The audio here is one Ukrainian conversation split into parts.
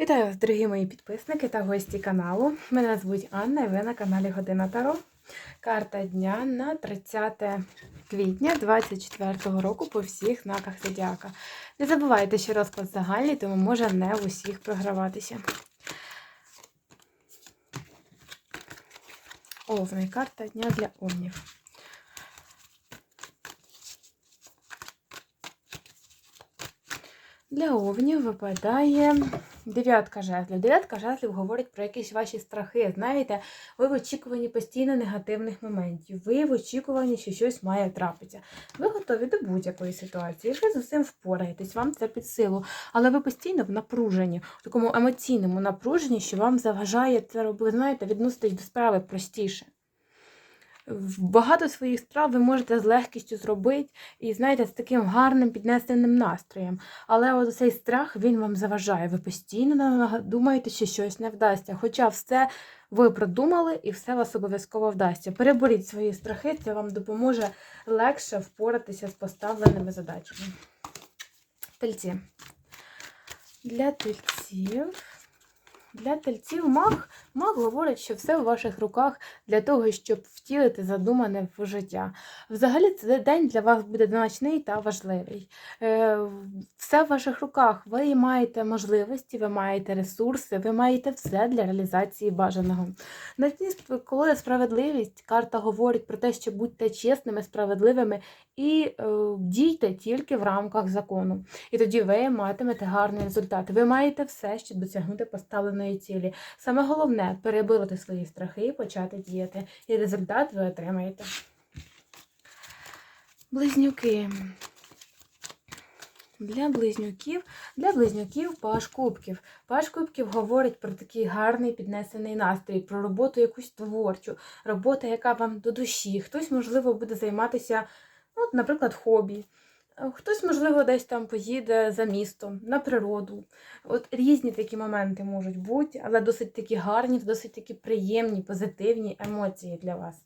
Вітаю вас, дорогі мої підписники та гості каналу. Мене звуть Анна і ви на каналі Година Таро. Карта дня на 30 квітня 2024 року по всіх знаках Зодіака. Не забувайте, що розклад загальний, тому може не в усіх програватися. Овни. Карта дня для овнів. Для овнів випадає дев'ятка жезлів. Дев'ятка жезлів говорить про якісь ваші страхи. Знаєте, ви в очікуванні постійно негативних моментів. Ви в очікуванні, що щось має трапитися. Ви готові до будь-якої ситуації. Ви з усім впораєтесь, вам це під силу. Але ви постійно в напруженні, в такому емоційному напруженні, що вам заважає це робити. Знаєте, відноситись до справи простіше. Багато своїх справ ви можете з легкістю зробити і, знаєте, з таким гарним піднесеним настроєм. Але от цей страх він вам заважає. Ви постійно думаєте, що щось не вдасться. Хоча все ви продумали і все вас обов'язково вдасться. Переборіть свої страхи, це вам допоможе легше впоратися з поставленими задачами. Тельці. Для тельців. Для тельців маг, маг говорить, що все у ваших руках для того, щоб втілити задумане в життя. Взагалі, цей день для вас буде значний та важливий. Е, Все в ваших руках. Ви маєте можливості, ви маєте ресурси, ви маєте все для реалізації бажаного. На дні колоди справедливість карта говорить про те, що будьте чесними, справедливими і е, дійте тільки в рамках закону. І тоді ви матимете гарний результат. Ви маєте все, щоб досягнути поставленої цілі. Саме головне перебороти свої страхи і почати діяти. І результат ви отримаєте. Близнюки. Для близнюків, для близнюків паш кубків. Паш кубків говорить про такий гарний піднесений настрій, про роботу якусь творчу, роботу, яка вам до душі. Хтось, можливо, буде займатися, ну, наприклад, хобі. Хтось, можливо, десь там поїде за містом, на природу. От різні такі моменти можуть бути, але досить такі гарні, досить такі приємні, позитивні емоції для вас.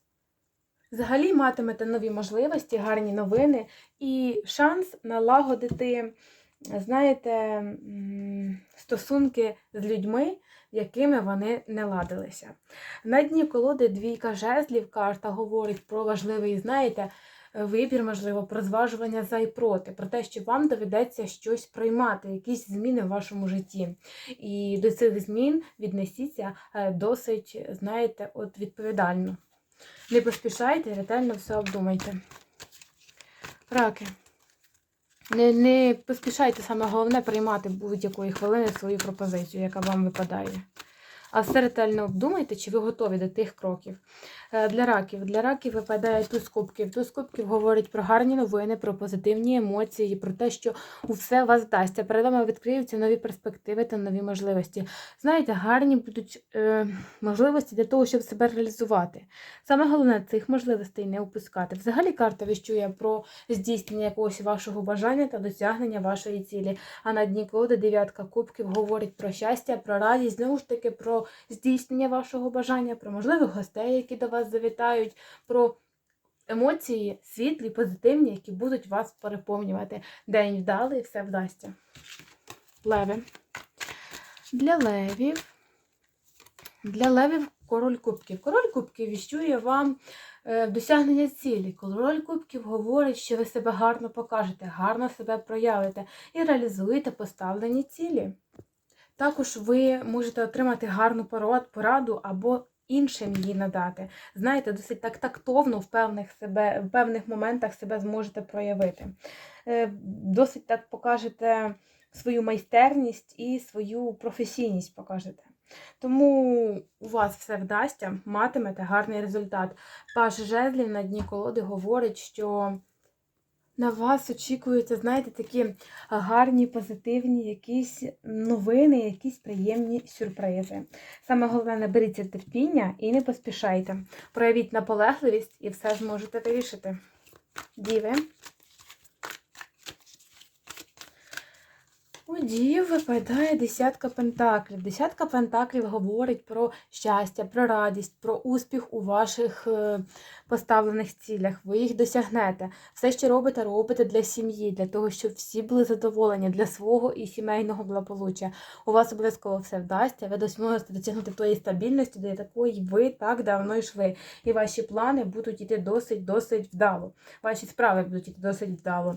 Взагалі матимете нові можливості, гарні новини і шанс налагодити, знаєте, стосунки з людьми, якими вони не ладилися. На дні колоди двійка жезлів карта говорить про важливий, знаєте, вибір, можливо, про зважування за і проти, про те, що вам доведеться щось приймати, якісь зміни в вашому житті. І до цих змін віднесіться досить, знаєте, от відповідально. Не поспішайте, ретельно все обдумайте. Раки. Не не поспішайте саме головне приймати будь-якої хвилини свою пропозицію, яка вам випадає. А все ретельно обдумайте, чи ви готові до тих кроків. Для раків. Для раків випадає туз кубків. Туз кубків говорить про гарні новини, про позитивні емоції, про те, що все вас вдасться. Перед вами відкриються нові перспективи та нові можливості. Знаєте, гарні будуть е, можливості для того, щоб себе реалізувати. Саме головне цих можливостей не упускати. Взагалі карта віщує про здійснення якогось вашого бажання та досягнення вашої цілі. А на дні колоди дев'ятка кубків говорить про щастя, про радість, знову ж таки, про здійснення вашого бажання, про можливих гостей, які до вас завітають, про емоції світлі, позитивні, які будуть вас переповнювати. День вдалий, все вдасться. Леви. Для левів. Для левів король кубків. Король кубків віщує вам досягнення цілі. Король кубків говорить, що ви себе гарно покажете, гарно себе проявите і реалізуєте поставлені цілі. Також ви можете отримати гарну пораду або іншим її надати. Знаєте, досить так тактовно в певних себе, в певних моментах себе зможете проявити. Досить так покажете свою майстерність і свою професійність покажете. Тому у вас все вдасться, матимете гарний результат. Паш жезлів на дні колоди говорить, що на вас очікуються, знаєте, такі гарні, позитивні якісь новини, якісь приємні сюрпризи. Саме головне, наберіться терпіння і не поспішайте. Проявіть наполегливість і все зможете вирішити. Діви. У дів випадає десятка пентаклів. Десятка пентаклів говорить про щастя, про радість, про успіх у ваших е, поставлених цілях. Ви їх досягнете. Все, що робите, робите для сім'ї, для того, щоб всі були задоволені для свого і сімейного благополуччя. У вас обов'язково все вдасться. Ви зможете досягнути тої стабільності, до якої ви так давно йшли. І ваші плани будуть йти досить досить вдало. Ваші справи будуть йти досить вдало.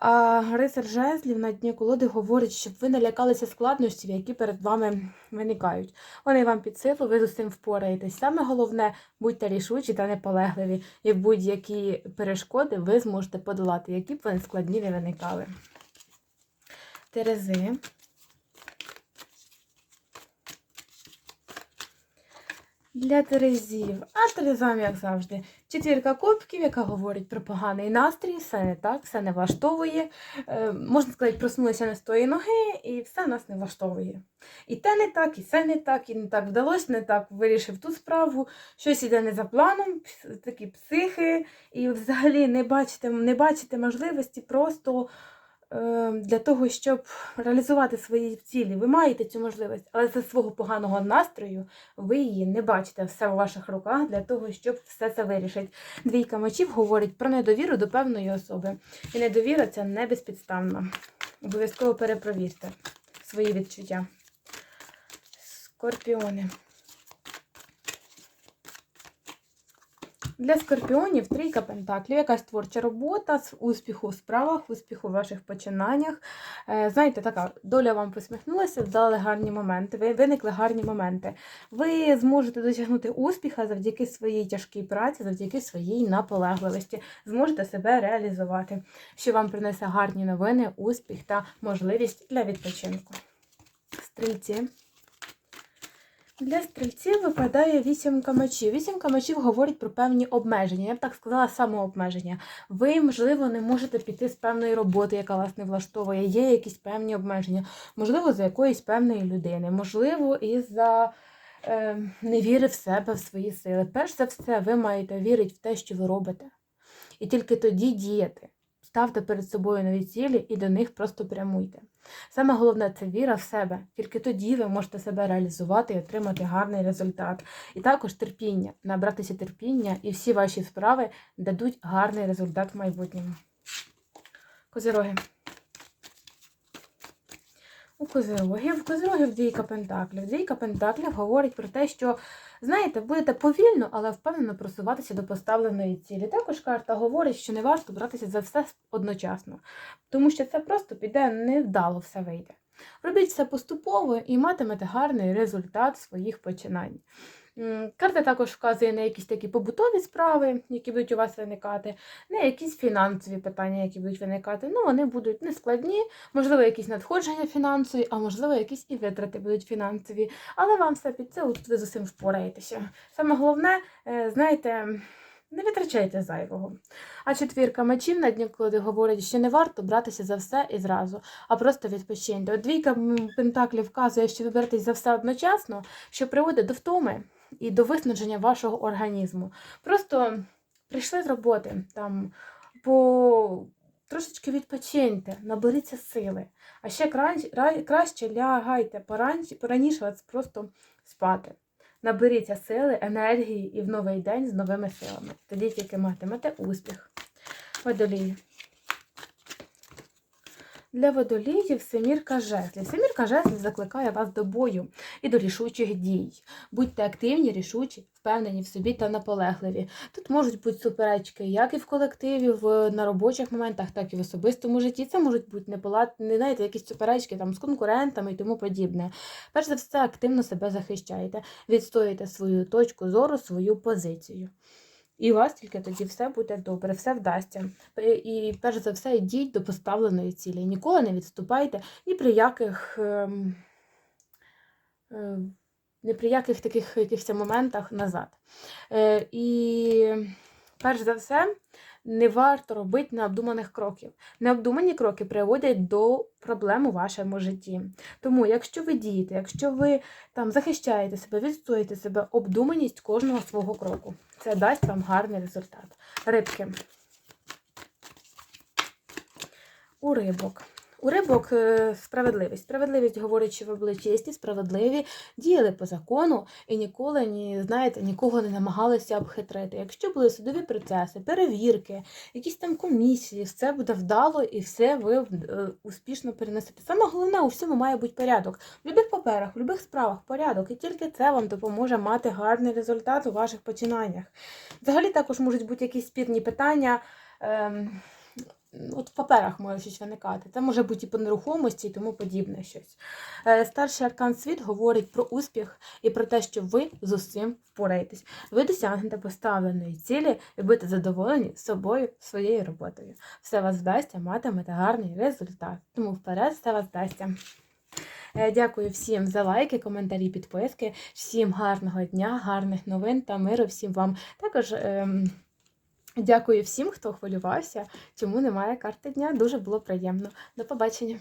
А рицар жезлів на дні колоди говорить, щоб ви не лякалися складнощів, які перед вами виникають. Вони вам під силу, ви з цим впораєтесь. Саме головне, будьте рішучі та неполегливі, і будь-які перешкоди ви зможете подолати, які б вони складні не виникали. Терези. Для Терезів. А Терезам, як завжди, четвірка кубків, яка говорить про поганий настрій, все не так, все не влаштовує. Е, можна сказати, проснулися не з тої ноги, і все нас не влаштовує. І те не так, і все не так, і не так вдалося, не так вирішив ту справу, щось іде не за планом, такі психи, і взагалі не бачите, не бачите можливості просто для того, щоб реалізувати свої цілі. Ви маєте цю можливість, але за свого поганого настрою ви її не бачите все у ваших руках для того, щоб все це вирішити. Двійка мечів говорить про недовіру до певної особи. І недовіра це не безпідставна. Обов'язково перепровірте свої відчуття. Скорпіони. Для скорпіонів трійка пентаклів, якась творча робота, з успіху в справах, успіху в ваших починаннях. Е, Знаєте, така доля вам посміхнулася, вдали гарні моменти, ви- виникли гарні моменти. Ви зможете досягнути успіха завдяки своїй тяжкій праці, завдяки своїй наполегливості. Зможете себе реалізувати, що вам принесе гарні новини, успіх та можливість для відпочинку. Стрільці. Для стрільців випадає вісімка мечів. Вісімка мечів говорить про певні обмеження. Я б так сказала, самообмеження. Ви, можливо, не можете піти з певної роботи, яка вас не влаштовує. Є якісь певні обмеження, можливо, за якоїсь певної людини, можливо, із-за е, невіри в себе, в свої сили. Перш за все, ви маєте вірити в те, що ви робите. І тільки тоді діяти. Ставте перед собою нові цілі і до них просто прямуйте. Саме головне це віра в себе. Тільки тоді ви можете себе реалізувати і отримати гарний результат. І також терпіння, набратися терпіння, і всі ваші справи дадуть гарний результат в майбутньому. Козироги. У козирогів, козирогів двійка пентаклів. Двійка пентаклів говорить про те, що, знаєте, будете повільно, але впевнено просуватися до поставленої цілі. Також карта говорить, що не варто братися за все одночасно, тому що це просто піде невдало все вийде. Робіть все поступово і матимете гарний результат своїх починань. Карта також вказує на якісь такі побутові справи, які будуть у вас виникати, на якісь фінансові питання, які будуть виникати. Ну, вони будуть не складні, можливо, якісь надходження фінансові, а можливо, якісь і витрати будуть фінансові. Але вам все під це, ви з усім впораєтеся. Саме головне, е, знаєте, не витрачайте зайвого. А четвірка мечів на дні коли говорить, що не варто братися за все і зразу, а просто відпочиньте. Двійка пентаклів вказує, що ви беретесь за все одночасно, що приводить до втоми і до виснаження вашого організму. Просто прийшли з роботи, там по трошечки відпочиньте, наберіться сили. А ще краще, лягайте поранці, пораніше просто спати. Наберіться сили, енергії і в новий день з новими силами. Тоді тільки матимете успіх. Водолії. Для водоліїв семірка жезлів. Семірка жезлів закликає вас до бою і до рішучих дій. Будьте активні, рішучі, впевнені в собі та наполегливі. Тут можуть бути суперечки як і в колективі, в, на робочих моментах, так і в особистому житті. Це можуть бути непалат, не знаєте, якісь суперечки там з конкурентами і тому подібне. Перш за все, активно себе захищаєте, відстоюєте свою точку зору, свою позицію. І у вас тільки тоді все буде добре, все вдасться. І перш за все йдіть до поставленої цілі. Ніколи не відступайте ні при яких. ем, е, ні при яких таких якихось моментах назад. Е, і перш за все, не варто робити необдуманих кроків. Необдумані кроки приводять до проблем у вашому житті. Тому, якщо ви дієте, якщо ви там захищаєте себе, відстоїте себе, обдуманість кожного свого кроку. Це дасть вам гарний результат. Рибки. У рибок. У рибок е, справедливість. Справедливість говорить, що ви були чесні, справедливі, діяли по закону і ніколи ні, знаєте, нікого не намагалися обхитрити. Якщо були судові процеси, перевірки, якісь там комісії, все буде вдало і все ви е, успішно перенесете. Саме головне, у всьому має бути порядок. В будь-яких паперах, в будь-яких справах порядок. І тільки це вам допоможе мати гарний результат у ваших починаннях. Взагалі також можуть бути якісь спірні питання. Ем, От в паперах може щось виникати. Це може бути і по нерухомості і тому подібне щось. Е, Старший аркан світ говорить про успіх і про те, що ви з усім впораєтесь. Ви досягнете поставленої цілі і будете задоволені собою, своєю роботою. Все вас вдасться, матимете гарний результат. Тому вперед все вас вдасться. Е, Дякую всім за лайки, коментарі, підписки. Всім гарного дня, гарних новин та миру всім вам. Також ем, дякую всім, хто хвилювався, чому немає карти дня. Дуже було приємно. До побачення.